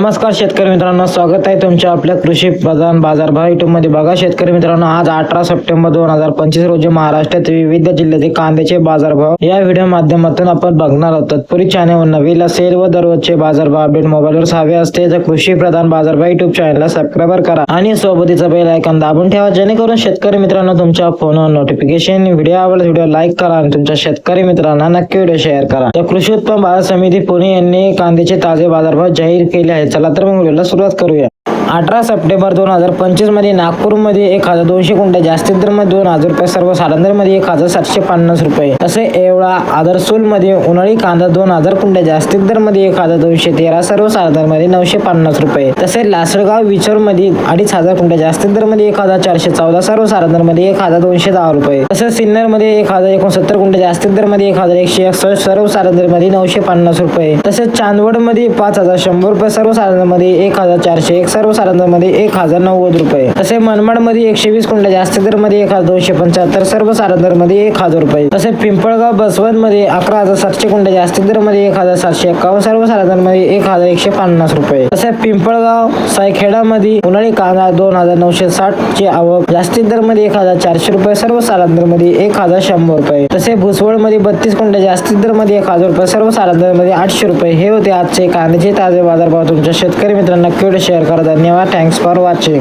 नमस्कार शेतकरी मित्रांनो स्वागत आहे तुमच्या आपल्या कृषी प्रधान बाजारभाव युट्यूबमध्ये. बघा शेतकरी मित्रांनो आज अठरा सप्टेंबर दोन हजार पंचवीस रोजी महाराष्ट्रात विविध जिल्ह्यातील कांद्याचे बाजारभाव या व्हिडिओ माध्यमातून आपण बघणार आहोत. तत्पूर्वी चॅनेलवर नवीन असेल व दररोजचे बाजारभाव अपडेट मोबाईलवर हवे असते तर कृषी प्रधान बाजारभाव युट्यूब चॅनलला सबस्क्राईब करा आणि सोबतीचा बेल आयकॉन दाबून ठेवा जेणेकरून शेतकरी मित्रांनो तुमच्या फोनवर नोटिफिकेशन व्हिडिओ आवडला व्हिडिओ लाईक करा आणि तुमच्या शेतकरी मित्रांना नक्की व्हिडिओ शेअर करा. तर कृषी उत्पन्न बाजार समिती पुणे यांनी कांद्याचे ताजे बाजारभाव जाहीर केले आहेत. चला तर मग व्हिडिओला सुरुवात करूया. अठरा सप्टेंबर दोन हजार पंचवीसमध्ये नागपूरमध्ये एक हजार दोनशे कुंट्या जास्तीत दरमध्ये दोन हजार रुपये सर्व साधारणमध्ये एक हजार सातशे पन्नास रुपये. तसे एवढा आदरसूलमध्ये उन्हाळी कांदा दोन हजार कुंट्या जास्तीत दरमध्ये एक हजार दोनशे तेरा सर्व साधारणमध्ये नऊशे पन्नास रुपये. तसे लासलगाव विचोरमध्ये अडीच हजार कुंट्या जास्तीत दरमध्ये एक हजार चारशे चौदा सर्व साधारणमध्ये एक हजार दोनशे दहा रुपये. तसेच सिन्नरमध्ये एक हजार एकोणसत्तर कुंट्या जास्तीत दरमध्ये एक हजार एकशे एकसष्ट सर्व साधारणमध्ये नऊशे पन्नास रुपये. तसेच चांदवडमध्ये पाच हजार शंभर रुपये सर्व मध्ये एक हजार चारशे एक सर्व एक हजार नव्वद रुपये. तसे मनमाडमध्ये एकशे वीस कुंड जास्त दरमध्ये एक हजार दोनशे पंच्याहत्तर सर्वमध्ये एक हजार रुपये. तसे पिंपळगाव बसवंत मध्ये अकरा हजार सातशे कुंड जास्तीत दरमध्ये एक हजार सातशे एक्कावन्न सर्व एक हजार एकशे पन्नास रुपये. तसे पिंपळगाव सायखेडा मध्ये उन्हाळी कांदा दोन हजार नऊशे साठ ची आवक जास्तीत दरमध्ये एक हजार चारशे रुपये सर्वमध्ये एक हजार शंभर रुपये. तसे भुसवळमध्ये बत्तीस कुंड्या जास्तीत दरमध्ये एक हजार रुपये सर्वमध्ये आठशे रुपये. हे होते आजचे कांद्याचे ताजे बाजारभाव. तुमच्या शेतकरी मित्रांना क्यूड शेअर करा. धन्यवाद. Thanks for watching